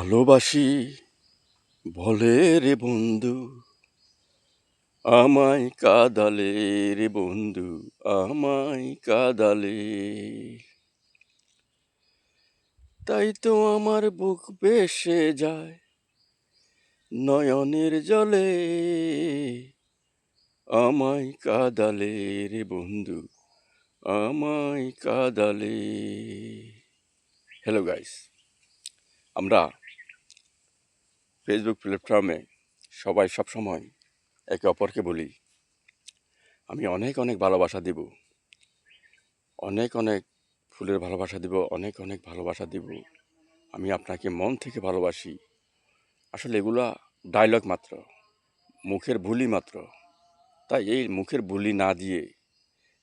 ভালোবাসি, বলে রে বন্ধু, আমায় কাদালে রে বন্ধু, আমায় কাদালে। তাই তো আমার বুক বেসে যায় নয়নের জলে, আমায় কাদালে রে বন্ধু, আমায় কাদালে। হ্যালো গাইস আমরা ফেসবুক প্ল্যাটফর্মে সবাই সব সময় একে অপরকে বলি, আমি অনেক অনেক ভালোবাসা দিব। অনেক অনেক ফুলের ভালোবাসা দিব, অনেক অনেক ভালোবাসা দিব। আমি আপনাকে মন থেকে ভালোবাসি। আসলে এগুলা ডায়লগ মাত্র, মুখের বুলি মাত্র। তাই এই মুখের ভুলি না দিয়ে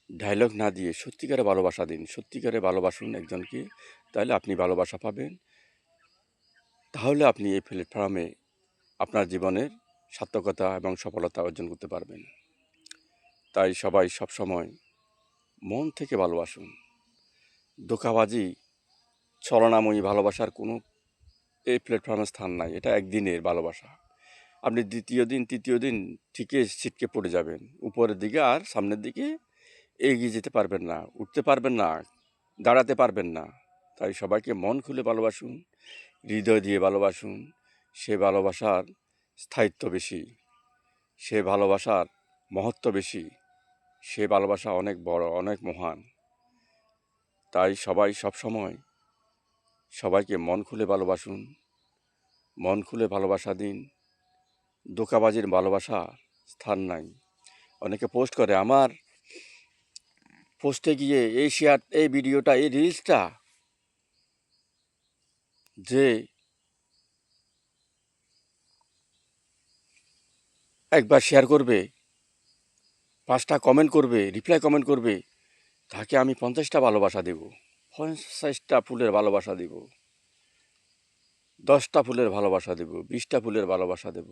ডায়লগ না দিয়ে সত্যিকারে ভালোবাসা দিন। সত্যিকারে ভালোবাসুন একজনকে তাহলে আপনি ভালোবাসা পাবেন। তাহলে আপনি এই প্ল্যাটফর্মে আপনার জীবনের সার্থকতা এবং সফলতা অর্জন করতে পারবেন। তাই সবাই সবসময় মন থেকে ভালোবাসুন। ধোকাবাজি, ছলনাময়ী ভালোবাসার কোনো এই প্ল্যাটফর্মে স্থান নাই। এটা একদিনের ভালোবাসা। আপনি দ্বিতীয় দিন, তৃতীয় দিন ঠিকই ছিটকে পড়ে যাবেন। উপরের দিকে আর সামনের দিকে এগিয়ে যেতে পারবেন না, উঠতে পারবেন না, দাঁড়াতে পারবেন না। তাই সবাইকে মন খুলে ভালোবাসুন। হৃদয় দিয়ে ভালোবাসুন। সে ভালোবাসার স্থায়িত্ব বেশি। সে ভালোবাসার মহত্ব বেশি। সে ভালোবাসা অনেক বড়, অনেক মহান। তাই সবাই সব সময় সবাইকে মন খুলে ভালোবাসুন। মন খুলে ভালোবাসা দিন। দোকাবাজির ভালোবাসা স্থান নাই। অনেকে পোস্ট করে, আমার পোস্টে গিয়ে এই শেয়ার এই ভিডিওটা এই রিলসটা যে একবার শেয়ার করবে, পাঁচটা কমেন্ট করবে রিপ্লাই কমেন্ট করবে, তাকে আমি পঞ্চাশটা ভালোবাসা দেব, পঞ্চাশটা ফুলের ভালোবাসা দেব, দশটা ফুলের ভালোবাসা দেব, বিশটা ফুলের ভালোবাসা দেব,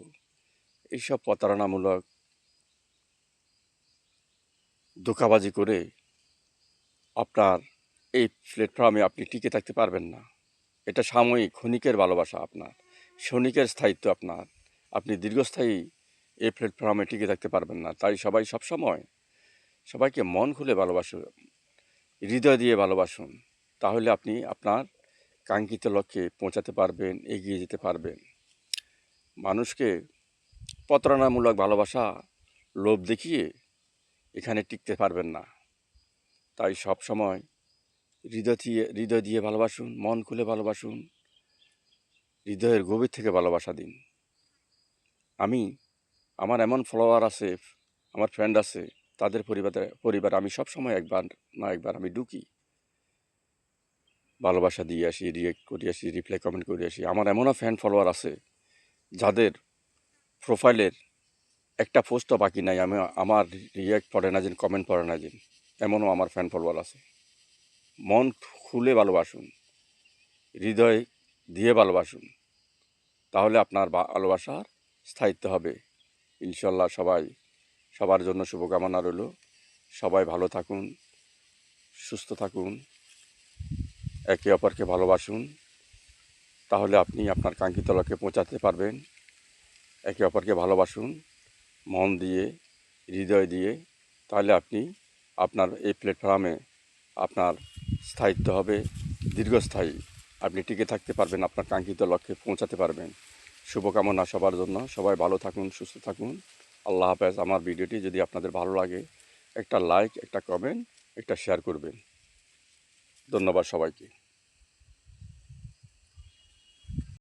এইসব প্রতারণামূলক ধোকাবাজি করে আপনার এই প্ল্যাটফর্মে আপনি টিকে থাকতে পারবেন না। এটা সাময়িক ক্ষণিকের ভালোবাসা আপনার। ক্ষণিকের স্থায়িত্ব আপনার। আপনি দীর্ঘস্থায়ী এই প্ল্যাটফর্মে টিকে থাকতে পারবেন না। তাই সবাই সবসময় সবাইকে মন খুলে ভালোবাসুন, হৃদয় দিয়ে ভালোবাসুন। তাহলে আপনি আপনার কাঙ্ক্ষিত লক্ষ্যে পৌঁছাতে পারবেন, এগিয়ে যেতে পারবেন। মানুষকে প্রতারণামূলক ভালোবাসা, লোভ দেখিয়ে এখানে টিকতে পারবেন না। তাই সব সময় হৃদয় দিয়ে হৃদয় দিয়ে ভালোবাসুন, মন খুলে ভালোবাসুন, হৃদয়ের গভীর থেকে ভালোবাসা দিন। আমি, আমার এমন ফলোয়ার আছে, আমার ফ্রেন্ড আছে, তাদের পরিবারে, পরিবার আমি সব সময় একবার না একবার আমি ঢুকি। ভালোবাসা দিয়ে আসি রিয়েক্ট করে আসি রিপ্লাই কমেন্ট করে আসি। আমার এমনও ফ্যান ফলোয়ার আছে, যাদের প্রোফাইলের একটা পোস্টও বাকি নাই, আমি, আমার রিয়েক্ট পড়ে না যেন কমেন্ট পড়ে না যেন, এমনও আমার ফ্যান ফলোয়ার আছে। মন খুলে ভালোবাসুন, হৃদয় দিয়ে ভালোবাসুন, তাহলে আপনার ভালোবাসার স্থায়িত্ব হবে। ইনশাল্লাহ সবাই, সবার জন্য শুভকামনা রইল। সবাই ভালো থাকুন, সুস্থ থাকুন, একে অপরকে ভালোবাসুন, তাহলে আপনি আপনার কাঙ্ক্ষিত লক্ষ্যে পৌঁছাতে পারবেন। একে অপরকে ভালোবাসুন, মন দিয়ে, হৃদয় দিয়ে, তাহলে আপনি আপনার এই প্ল্যাটফর্মে আপনার স্থায়িত্ব হবে, দীর্ঘস্থায়ী। আপনি টিকে থাকতে পারবেন, আপনার কাঙ্ক্ষিত লক্ষ্যে পৌঁছাতে পারবেন। শুভকামনা সবার জন্য। সবাই ভালো থাকুন, সুস্থ থাকুন। আল্লাহ হাফেজ। আমার ভিডিওটি যদি আপনাদের ভালো লাগে, একটা লাইক, একটা কমেন্ট, একটা শেয়ার করবেন। ধন্যবাদ সবাইকে।